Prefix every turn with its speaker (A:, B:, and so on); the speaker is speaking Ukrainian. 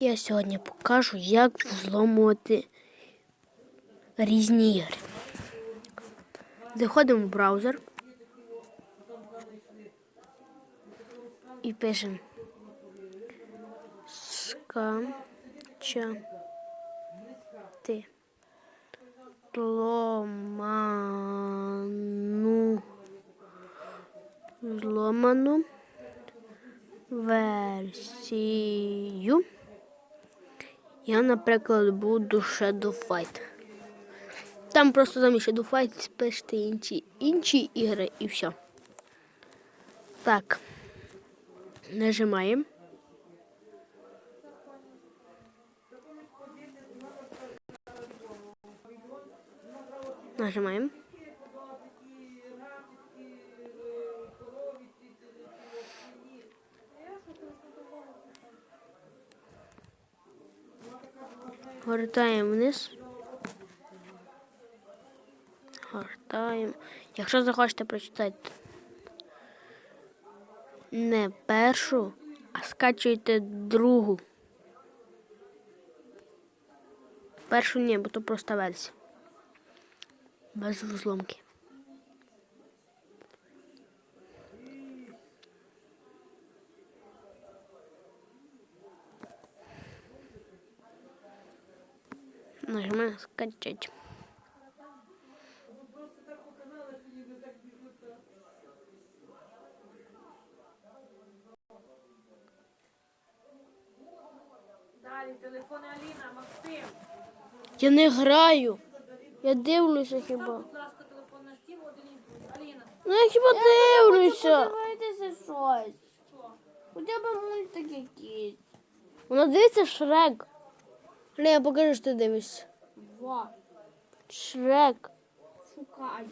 A: Я сьогодні покажу, як взломувати різні ігри. Заходимо в браузер і пишемо скачати зломану зломану версію. Я, наприклад, буду Shadow Fight. Там просто замість Shadow Fight спишете інші, інші ігри і все. Так. Нажимаємо. Нажимаємо. Гортаємо вниз. Гортаємо. Якщо захочете прочитати не першу, а скачуйте другу. Першу ні, бо то просто версія. Без взломки. Нажимаем скачать. Я не граю. Я дивлюся хіба. Ну я хіба дивлюся.
B: Хоча б мультик якийсь.
A: Вона дивиться Шрек. Лея, покажи, що ти дивишся.
B: Во,
A: Шрек.
B: шукаю.